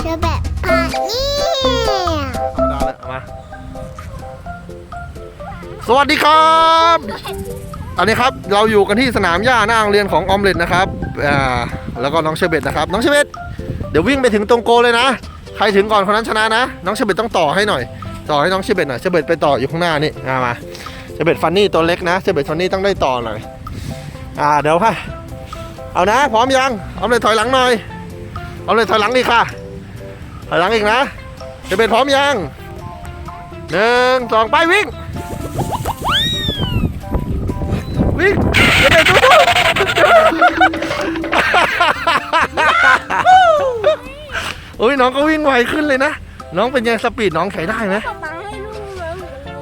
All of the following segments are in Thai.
เชื่อแบบอะนี่ธรรมดาเลยเอามา สวัสดีครับอันนี้ครับเราอยู่กันที่สนามหญ้าหน้าโรงเรียนของออมเล็ตนะครับอ่าแล้วก็น้องเชอร์เบตนะครับ น้องเชอร์เบตเดี๋ยววิ่งไปถึงตรงโกเลยนะ ใครถึงก่อนคนนั้นชนะนะ น้องเชอร์เบตต้องต่อให้หน่อย ต่อให้น้องเชอร์เบตหน่อยเชอร์เบตไปต่ออยู่ข้างหน้านี่มามาเชอร์เบตฟันนี่ตัวเล็กนะเชอร์เบตฟันนี่ต้องได้ต่อหน่อยอ่าเดี๋ยวค่ะเอานะ พร้อมยังออมเล็ตถอยหลังหน่อยออมเล็ตถอยหลังอีค่ะ ถอยหลังอีกนะเชอร์เบตพร้อมยังหนึ่งสองไปวิ่ง วิ่งเชอร์เบตสู้ๆโอ้ยน้องก็วิ่งไวขึ้นเลยนะ น้องเป็นยังสปีดน้องใช้ได้ไหมป๊าป๊าให้ลูกนะ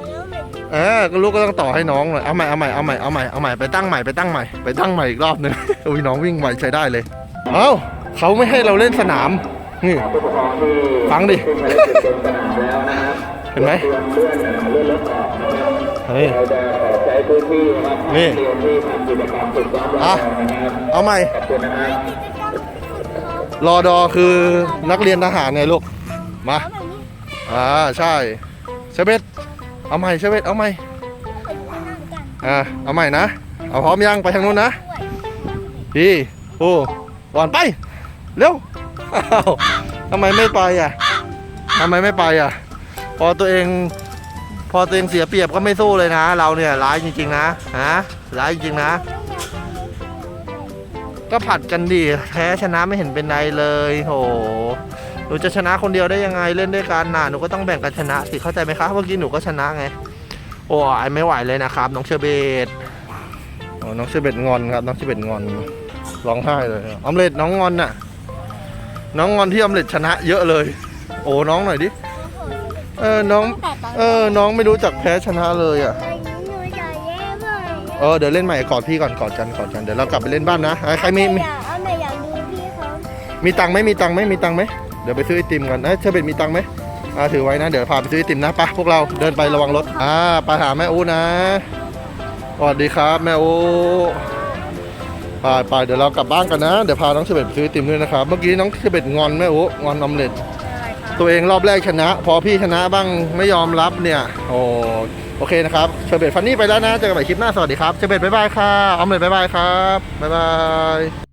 แล้วแบบเออก็ลูกก็ต้องต่อให้น้องหน่อยเอาใหม่เอาใหม่เอาใหม่เอาใหม่เอาใหม่ไปตั้งใหม่ไปตั้งใหม่ไปตั้งใหม่อีกรอบหนึงอุ้ยน้องวิ่งไวใช้ได้เลย เอ้าเขาไม่ให้เราเล่นสนาม นี่ฟังดิ เห็นไหมเฮ้ยนี่อะเอาใหม่ รอดอคือนักเรียนทหารไงลูก มา อ่า ใช่เชเบตเอาใหม่เชเบตเอาใหม่ อ่า เอาใหม่นะ เอาพร้อมยังไปทางนู้นนะพี่โอ้ก่อนไป เร็ว อ้าวทำไมไม่ไปอะทำไมไม่ไปอะ พอตัวเอง พอตัวเองเสียเปรียบก็ไม่สู้เลยนะ เราเนี่ยร้ายจริง ๆ นะฮะร้ายจริงๆนะ ก็ผัดกันดิแพ้ชนะไม่เห็นเป็นไรเลยโหหนูจะชนะคนเดียวได้ยังไงเล่นด้วยกันน่ะหนูก็ต้องแบ่งกันชนะสิเข้าใจไหมคะเมื่อกี้หนูก็ชนะไงโอ้ยไม่ไหวเลยนะครับ น้องเชอร์เบตโอ้น้องเชอร์เบตงอนครับ น้องเชอร์เบตงอนร้องไห้เลยออมเล็ตน้องงอนน่ะ น้องงอนที่ออมเล็ตชนะเยอะเลย โอ้น้องหน่อยดิเออน้องเออน้องไม่รู้จักแพ้ชนะเลยอะเออเดี๋ยวเล่นใหม่กอดพี่ก่อนกอดกันกอดกันเดี๋ยวเรากลับไปเล่นบ้านนะใครมีมีมีตังค์ไหมมีตังค์ไหมมีตังค์ไหมเดี๋ยวไปซื้อไอติมกันเอ้ยเชอร์เบตมีตังค์ไหมอ่าถือไว้นะ เดี๋ยวพาไปซื้อไอติมนะปะพวกเราเดินไประวังรถอ่าไปหาแม่อู้นะสวัสดีครับแม่อู้ ไปไปเดี๋ยวเรากลับบ้านกันนะ เดี๋ยวพาน้องเชอร์เบตไปซื้อไอติมด้วยนะครับ เมื่อกี้น้องเชอร์เบตงอนแม่อู้งอนออมเล็ตตัวเองรอบแรกชนะ พอพี่ชนะบ้างไม่ยอมรับเนี่ย โอ้โอเคนะครับเชอร์เบตฟันนี่ไปแล้วนะ เจอกันใหม่คลิปหน้า สวัสดีครับเชอร์เบตบ๊ายบายค่ะออมเล็ตบ๊ายบายครับบ๊ายบาย